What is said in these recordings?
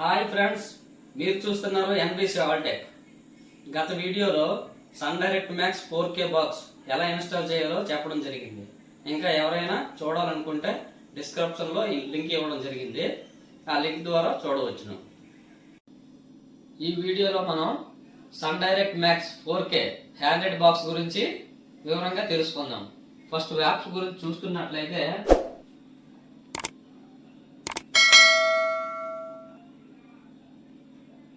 Hi friends మీరు చూస్తున్నారు NBC ఆల్టెక్ గత వీడియోలో Sun Direct Max four K box ఎలా ఇన్స్టాల్ చేయాలో చెప్పడం జరిగింది. ఇంకా ఎవరైనా చూడాలనుకుంటే డిస్క్రిప్షన్లో ఈ లింక్ ఇవ్వడం జరిగింది. ఆ లింక్ ద్వారా చూడవచ్చును. ఈ వీడియోలో మనం Sun Direct Max four K handed box గురించి వివరంగా తెలుసుకుందాం. ఫస్ట్ యాప్స్ గురించి చూసుకున్నట్లయితే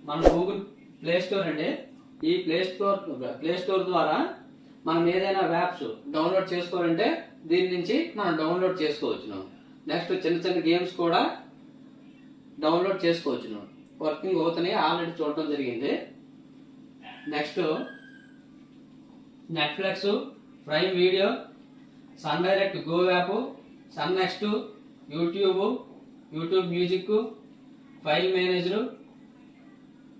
మన గూగుల్ ప్లే స్టోర్ అండి. ఈ ప్లే స్టోర్ ప్లే స్టోర్ ద్వారా మనం ఏదైనా యాప్స్ డౌన్లోడ్ చేసుకోవాలంటే దీని నుంచి మనం డౌన్లోడ్ చేసుకోవచ్చును. నెక్స్ట్ చిన్న చిన్న గేమ్స్ కూడా డౌన్లోడ్ చేసుకోవచ్చును. వర్కింగ్ అవుతున్నాయి ఆల్రెడీ చూడటం జరిగింది. Next Netflix Prime Video Sun Direct Go app Sun Next YouTube YouTube music file manager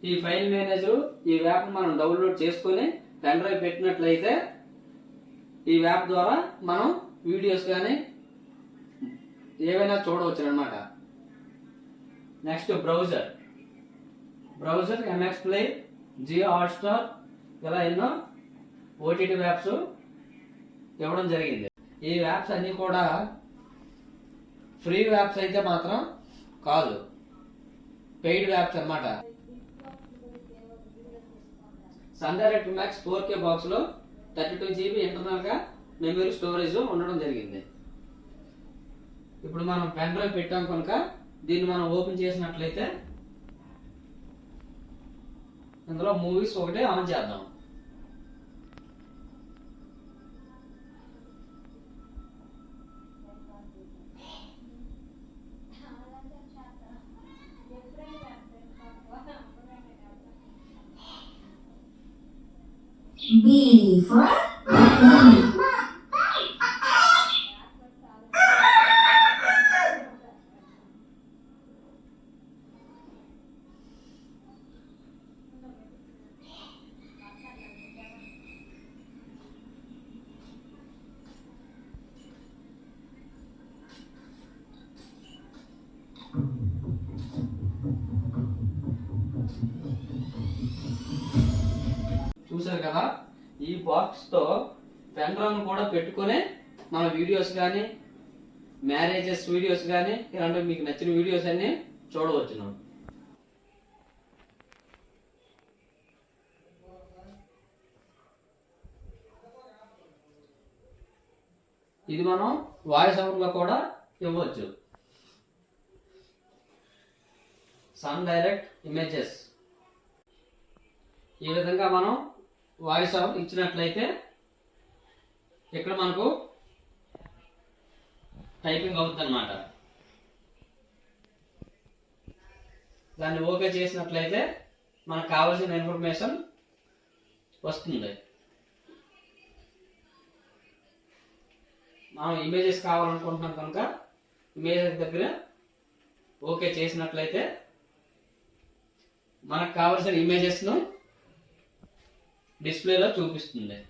ఈ ఫైల్ మేనేజర్ ఈ వ్యాప్ మనం డౌన్లోడ్ చేసుకొని పెన్ డ్రైవ్ పెట్టినట్లయితే ఈ యాప్ ద్వారా మనం వీడియోస్ కానీ ఏవైనా చూడవచ్చు అనమాట next browser. Browser MX play Jio Hotstar ఇలా ఎన్నో ఓటీటీ యాప్స్ ఇవ్వడం జరిగింది. ఈ యాప్స్ అన్నీ కూడా ఫ్రీ యాప్స్ అయితే మాత్రం కాదు. పెయిడ్ యాప్స్ అన్నమాట. సన్ మ్యాక్స్ ఫోర్ కే బాక్స్లో థర్టీ టూ జీబీ ఇంటర్నల్గా మెమరీ స్టోరేజ్ ఉండడం జరిగింది. ఇప్పుడు మనం పెన్ డ్రైవ్ పెట్టాం కనుక దీన్ని మనం ఓపెన్ చేసినట్లయితే ఇందులో మూవీస్ ఒకటే ఆన్ చేద్దాం. B for చూసారు కదా ఈ బాక్స్తో పెన్ కూడా పెట్టుకుని మన వీడియోస్ కానీ మ్యారేజెస్ వీడియోస్ కానీ ఇలాంటి మీకు నచ్చిన వీడియోస్ అన్ని చూడవచ్చును. ఇది మనం వాయిస్ ఓవర్గా కూడా ఇవ్వచ్చు. సన్ డైరెక్ట్ ఇమేజెస్ ఈ విధంగా మనం వాయిస్ ఆఫ్ ఇచ్చినట్లయితే ఇక్కడ మనకు టైపింగ్ అవుతుంది అనమాట దాన్ని ఓకే చేసినట్లయితే మనకు కావాల్సిన ఇన్ఫర్మేషన్ వస్తుంది. మనం ఇమేజెస్ కావాలనుకుంటున్నాం కనుక ఇమేజెస్ దగ్గర ఓకే చేసినట్లయితే మనకు కావలసిన ఇమేజెస్ను డిస్ప్లేలో చూపిస్తుంది.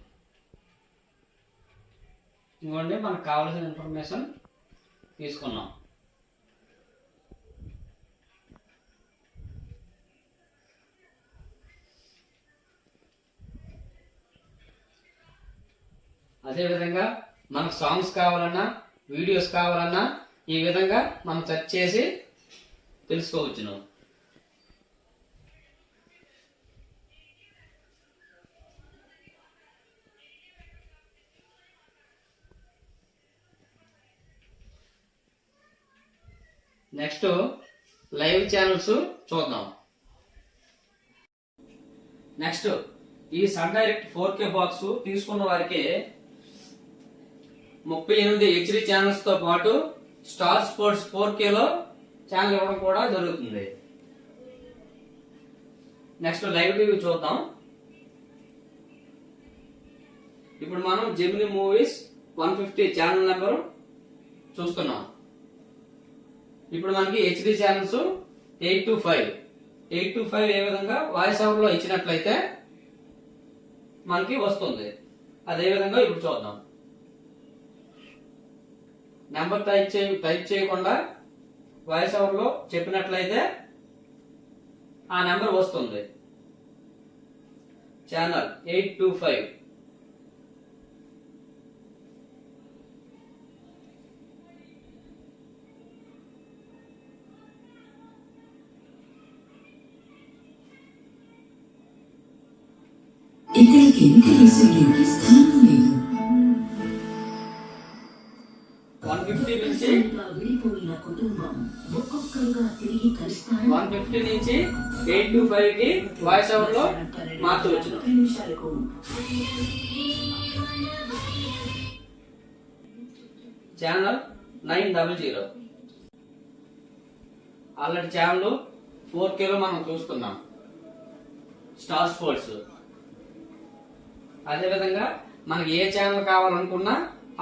ఇవ్వండి మనకు కావాల్సిన ఇన్ఫర్మేషన్ తీసుకున్నాం. అదేవిధంగా మనకు సాంగ్స్ కావాలన్నా వీడియోస్ కావాలన్నా ఈ విధంగా మనం సెర్చ్ చేసి తెలుసుకోవచ్చును. నెక్స్ట్ లైవ్ ఛానల్స్ చూద్దాం. నెక్స్ట్ ఈ Sun Direct four K box తీసుకున్న వారికి ముప్పై ఎనిమిది హెచ్డి ఛానల్స్తో పాటు స్టార్ స్పోర్ట్స్ ఫోర్ కేలో ఛానల్ ఇవ్వడం కూడా జరుగుతుంది. నెక్స్ట్ లైవ్ టీవీ చూద్దాం. ఇప్పుడు మనం Gemini Movies one fifty channel number చూస్తున్నాం. ఇప్పుడు మనకి HD channels eight two five eight two five ఏ విధంగా వాయిస్ ఓవర్లో ఇచ్చినట్లయితే మనకి వస్తుంది. అదే విధంగా ఇప్పుడు చూద్దాం. నెంబర్ టైప్ చేయ టైప్ చేయకుండా వాయిస్ ఓవర్లో చెప్పినట్లయితే ఆ నెంబర్ వస్తుంది. ఛానల్ ఎయిట్ టూ ఫైవ్ ఇక్కడికి తెలిసేందుకు స్థానం లేదు. వన్ ఫిఫ్టీ నుంచి విడిపోయిన కుటుంబం ఒక్కొక్కరుగా తిరిగి కలుస్తారు వన్ ఫిఫ్టీ నుంచి ఎయిట్ టు ఫైవ్కి వాయిస్ ఓవర్లో మార్చవచ్చు నిమిషాలకు channel nine double zero. Already channel four Khelo మనం చూస్తున్నాం. Star Sports. అదేవిధంగా మనకి ఏ ఛానల్ కావాలనుకున్నా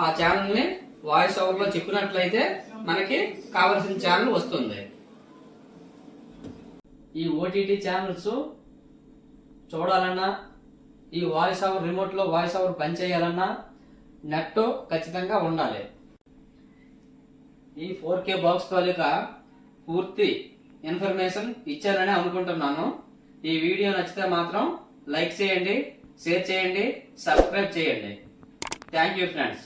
ఆ ఛానల్ని వాయిస్ ఓవర్లో చెప్పినట్లయితే మనకి కావలసిన ఛానల్ వస్తుంది. ఈ ఓటీటీ ఛానల్స్ చూడాలన్నా ఈ వాయిస్ ఓవర్ రిమోట్లో వాయిస్ ఓవర్ పనిచేయాలన్నా నెట్ ఖచ్చితంగా ఉండాలి. ఈ ఫోర్ కే బాక్స్ తాలూకా పూర్తి ఇన్ఫర్మేషన్ ఇచ్చారని అనుకుంటున్నాను. ఈ వీడియో నచ్చితే మాత్రం లైక్ చేయండి. షేర్ చేయండి సబ్స్క్రైబ్ చేయండి. Thank you friends